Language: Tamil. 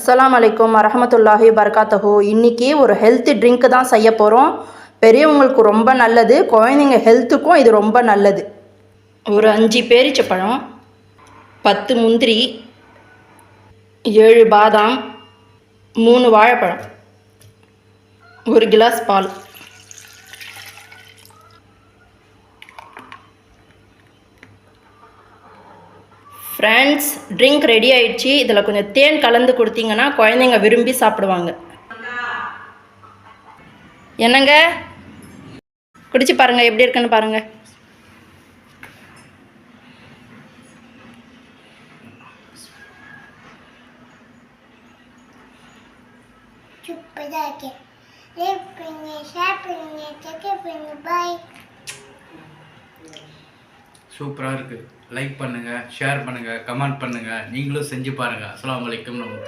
அஸ்லாம் அலைக்கும் அரஹமத்துல்லாஹி பரகாத்தஹு இன்றைக்கி ஒரு ஹெல்த் ட்ரிங்க் தான் செய்ய போகிறோம் பெரியவங்களுக்கு ரொம்ப நல்லது குழந்தைங்க ஹெல்த்துக்கும் இது ரொம்ப நல்லது. ஒரு அஞ்சு பேரிச்சப்பழம் பத்து முந்திரி ஏழு பாதாம் மூணு வாழைப்பழம் ஒரு கிளாஸ் பால். ஃப்ரெண்ட்ஸ் ட்ரிங்க் ரெடி ஆயிடுச்சு. இதில் கொஞ்சம் தேன் கலந்து கொடுத்தீங்கன்னா குழந்தைங்க விரும்பி சாப்பிடுவாங்க. என்னங்க? குடிச்சு பாருங்க எப்படி இருக்குன்னு பாருங்கள் சூப்பராக இருக்கு. லைக் பண்ணுங்க ஷேர் பண்ணுங்க சப்ஸ்கிரைப் பண்ணுங்க பாய் சூப்பராக இருக்குது லைக் பண்ணுங்கள் ஷேர் பண்ணுங்கள் கமெண்ட் பண்ணுங்கள் நீங்களும் செஞ்சு பாருங்கள் அஸ்லாம் வலைக்கம் நம்ம